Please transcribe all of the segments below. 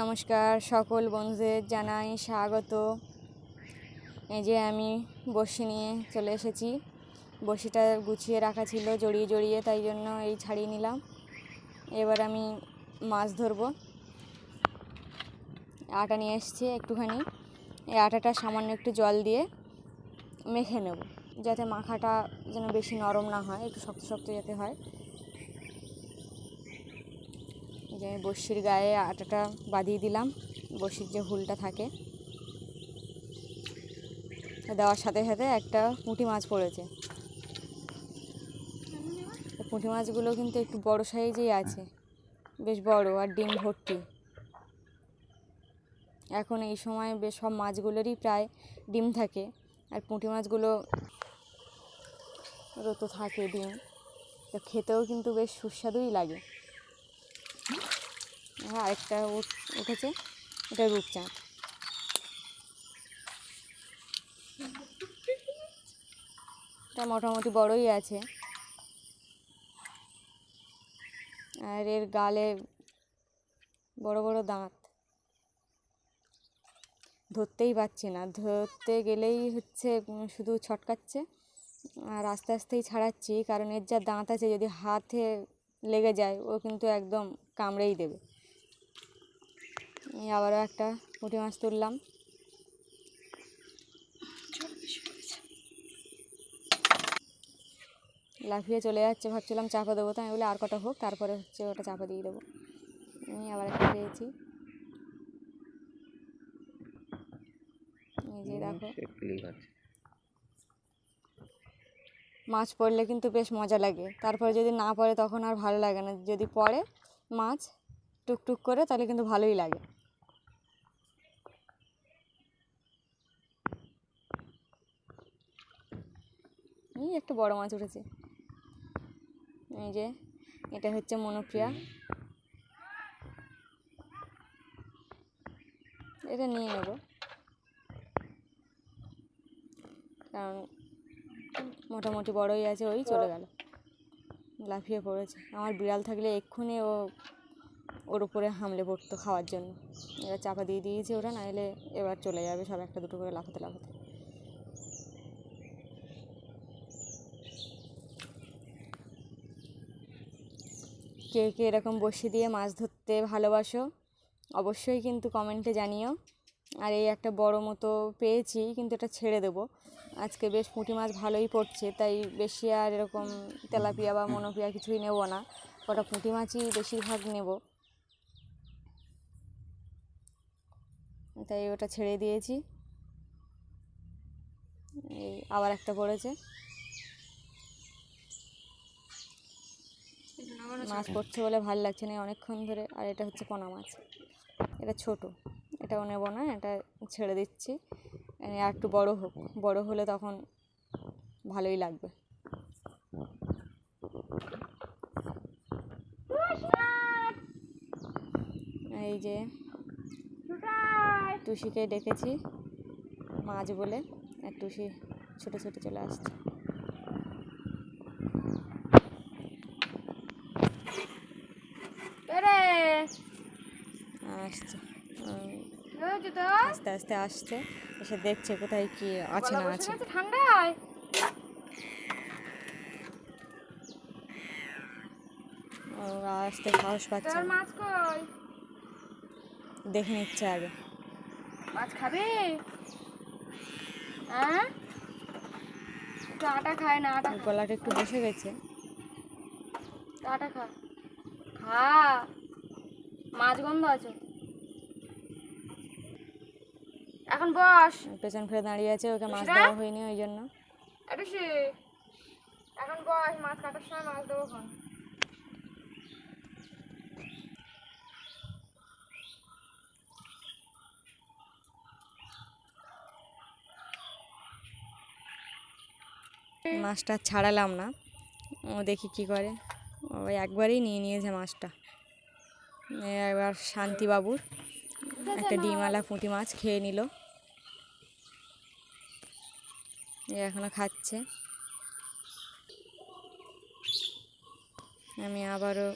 নমস্কার সকল বন্ধুদের জানাই স্বাগত। এই যে আমি বসি নিয়ে চলে এসেছি। বসিটা গুছিয়ে রাখা ছিল, জড়িয়ে জড়িয়ে, তাই জন্য এই ছাড়িয়ে নিলাম। এবার আমি মাছ ধরবো। আটা নিয়ে এসেছি একটুখানি। এই আটাটা সামান্য একটু জল দিয়ে মেখে নেব, যাতে মাখাটা যেন বেশি নরম না হয়, একটু শক্ত শক্ত যাতে হয়। যে বড়শির গায়ে আটাটা বাঁধিয়ে দিলাম, বড়শির যে হুলটা থাকে। দেওয়ার সাথে সাথে একটা পুঁটি মাছ পড়েছে। পুঁটি মাছগুলো কিন্তু একটু বড় সাইজেই আছে, বেশ বড় আর ডিম ভর্তি। এখন এই সময় বেশ সব মাছগুলোরই প্রায় ডিম থাকে, আর পুঁটি মাছগুলো তো থাকে ডিম। তো খেতেও কিন্তু বেশ সুস্বাদুই লাগে। আরেকটা উঠ- উঠেছে। এটা রূপচাঁদ। এটা মোটামুটি বড়ই আছে। আর এর গালে বড় বড় দাঁত। ধরতেই পারছি না। ধরতে গেলেই হচ্ছে শুধু ছটকাচ্ছে আর আস্তে আস্তেই ছাড়াচ্ছি। কারণ এর যা দাঁত আছে, যদি হাতে লেগে যায়, ও কিন্তু একদম কামড়েই দেবে। আবারও একটা পুঁটি মাছ তুললাম। লাফিয়ে চলে যাচ্ছে ভাবছিলাম চাপা দেবো তো আমি বলি আর কটা হোক তারপরে হচ্ছে ওটা চাপা দিয়ে দেবো। আমি আবার একটা পেয়েছি। এই যে দেখো। মাছ পড়লে কিন্তু বেশ মজা লাগে। তারপরে যদি না পড়ে তখন আর ভালো লাগে না। যদি পড়ে মাছ টুকটুক করে তাহলে কিন্তু ভালোই লাগে। এই একটা বড় মাছ উঠেছে। এই যে, এটা হচ্ছে মনোপ্রিয়া। এটা নিয়ে নেব। কারণ মোটামুটি বড়ই আছে, ওই চলে গেল। লাফিয়ে পড়েছে। আমার বিড়াল থাকলে এক্ষুনি ও, ওর উপরে হামলে পড়তো খাওয়ার জন্য। এবার চাপা দিয়ে দিয়েছে ওরা, নাহলে এবার চলে যাবে সব একটা দুটো করে লাফাতে লাফাতে। কে কে এরকম বসে দিয়ে মাছ ধরতে ভালোবাসো, অবশ্যই কিন্তু কমেন্টে জানিও। আর এই একটা বড় মতো পেয়েছি, কিন্তু এটা ছেড়ে দেবো। আজকে বেশ পুঁটি মাছ ভালোই পড়ছে, তাই বেশি আর এরকম তেলাপিয়া বা মনোপিয়া কিছুই নেব না। কটা পুঁটি মাছই বেশিরভাগ নেব। তাই ওটা ছেড়ে দিয়েছি। এই আবার একটা পড়েছে। মাছ পড়ছে বলে ভালো লাগছে না অনেকক্ষণ ধরে। আর এটা হচ্ছে পোনা মাছ। এটা ছোট। এটাও নেব না এটা ছেড়ে দিচ্ছি। আর একটু বড় হোক। বড় হলে তখন ভালোই লাগবে। এই যে টুসিকে ডেকেছি মাছ বলে। আর টুসি ছোটো ছোটো চলে আসছে। আসছে। আস্তে আস্তে আসছে। এসে দেখছে কোথায় কি আছে না আছে। ঠান্ডায়? ও আসতে সাহস পাচ্ছে মাছ কই? দেখে নিচ্ছে আগে মাছ খাবে? হ্যাঁ? আটা খায় না আটা গলাটা একটু বসে গেছে। আটা খা। খা। মাছ গন্ধ আছে। এখন বস। পেছন ফিরে দাঁড়িয়ে আছে ওকে মাছ? দেওয়া হয়নি ওই জন্য। একটু সে এখন বস মাছ কাটার সময় মাছ দেবো এখন। মাছটা ছাড়ালাম না। ও দেখি কি করে। ও একবারেই নিয়ে নিয়েছে মাছটা। এবার শান্তিবাবুর একটা ডিমওয়ালা পুঁটি মাছ খেয়ে নিল। এ এখনও খাচ্ছে। আমি আবারও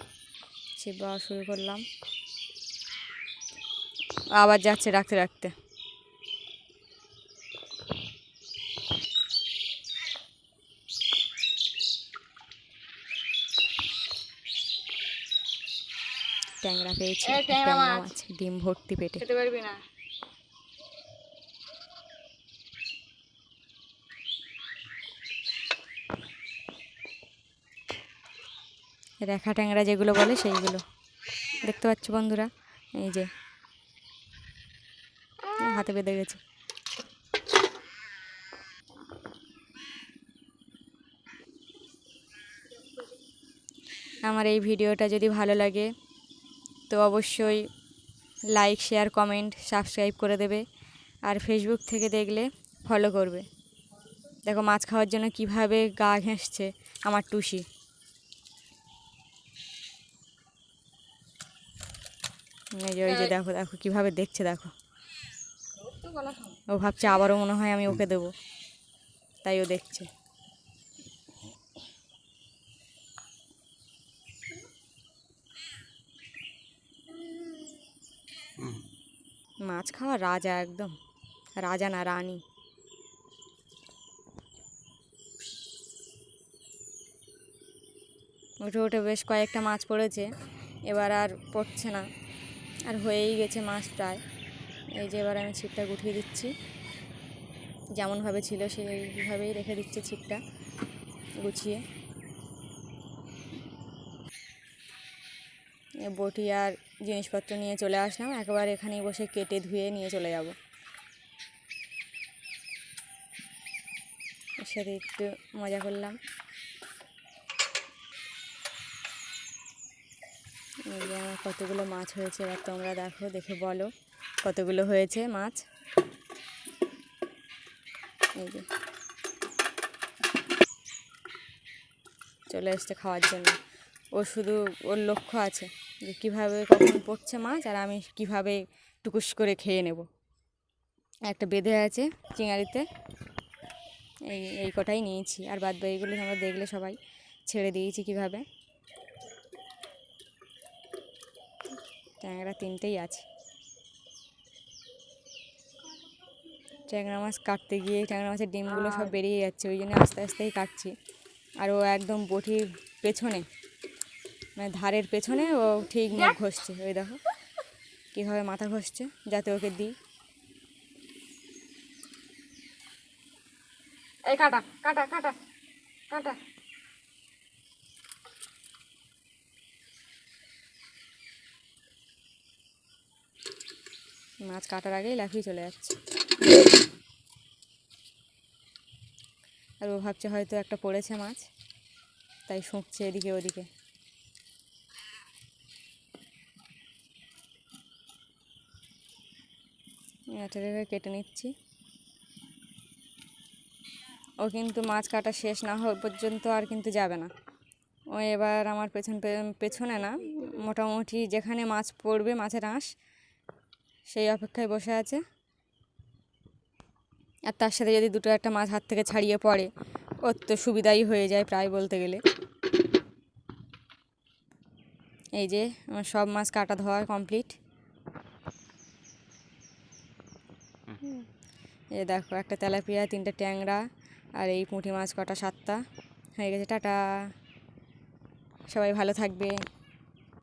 ছিপ দেওয়া শুরু করলাম। আবার যাচ্ছে রাখতে রাখতে। ট্যাংরা পেয়েছি ডিম ভর্তি পেটে। খেতে পারবি না। রেখা ট্যাংরা যেগুলো বলে সেইগুলো। দেখতে পাচ্ছ বন্ধুরা? এই যে। হাতে বেঁধে গেছে। আমার এই ভিডিওটা যদি ভালো লাগে, তো অবশ্যই লাইক শেয়ার কমেন্ট সাবস্ক্রাইব করে দেবে। আর ফেসবুক থেকে দেখলে ফলো করবে। দেখো মাছ খাওয়ার জন্য কীভাবে গা ঘেঁষছে আমার টুসি। এই যে ওই যে দেখো দেখো কীভাবে দেখছে দেখো। ও ভাবছে আবারও মনে হয় আমি ওকে দেবো। তাই ও দেখছে। মাছ খাওয়া রাজা একদম। রাজা না রানী। উঠে উঠে বেশ কয়েকটা মাছ পড়েছে। এবার আর পড়ছে না। আর হয়েই গেছে মাছ প্রায়। এই যে এবার আমি ছিপটা গুটিয়ে দিচ্ছি। যেমনভাবে ছিল সেইভাবেই রেখে দিচ্ছি ছিপটা গুছিয়ে। বটি আর জিনিসপত্র নিয়ে চলে আসলাম। একবার এখানেই বসে কেটে ধুয়ে নিয়ে চলে যাব। সাথে একটু মজা করলাম। এই যে আমার কতগুলো মাছ হয়েছে, এবার তোমরা দেখো, দেখে বলো কতগুলো হয়েছে মাছ। এই যে। চলে এসছে খাওয়ার জন্য। ও শুধু, ওর লক্ষ্য আছে যে কীভাবে কখন পড়ছে মাছ আর আমি কীভাবে টুকুস করে খেয়ে নেব। একটা বেঁধে আছে চিঙারিতে এই এই কটাই নিয়েছি। আর বাদ বাকিগুলো তোমরা দেখলে সবাই ছেড়ে দিয়েছি কীভাবে। ট্যাংরা তিনটেই আছে। ট্যাংরা মাছ কাটতে গিয়ে ট্যাংরা মাছের ডিমগুলো সব বেরিয়ে যাচ্ছে, ওই জন্য আস্তে আস্তেই কাটছি। আর ও একদম বটির পেছনে মানে ধারের পেছনে ও ঠিক মুখ ঘষছে, ওই দেখো কীভাবে মাথা ঘষছে, যাতে ওকে দিই। এই কাটা কাটা কাটা কাটা। মাছ কাটার আগেই লাফিয়ে চলে যাচ্ছে। আর ও ভাবছে হয়তো একটা পড়েছে মাছ, তাই শুঁকছে এদিকে ওদিকে। এটা কেটে নিচ্ছি। ও কিন্তু মাছ কাটা শেষ না হওয়া পর্যন্ত আর কিন্তু যাবে না। ও এবার আমার পেছন পেছনে না, মোটামুটি যেখানে মাছ পড়বে, মাছের আঁশ সেই অপেক্ষায় বসে আছে। আর তার সাথে যদি দুটো একটা মাছ হাত থেকে ছাড়িয়ে পড়ে ওর তো সুবিধাই হয়ে যায় প্রায় বলতে গেলে। এই যে আমার সব মাছ কাটা ধোয়া কমপ্লিট এই দেখো একটা তেলাপিয়া তিনটে ট্যাংরা আর এই পুঁটি মাছ কটা সাতটা। হয়ে গেছে টাটা। সবাই ভালো থাকবে।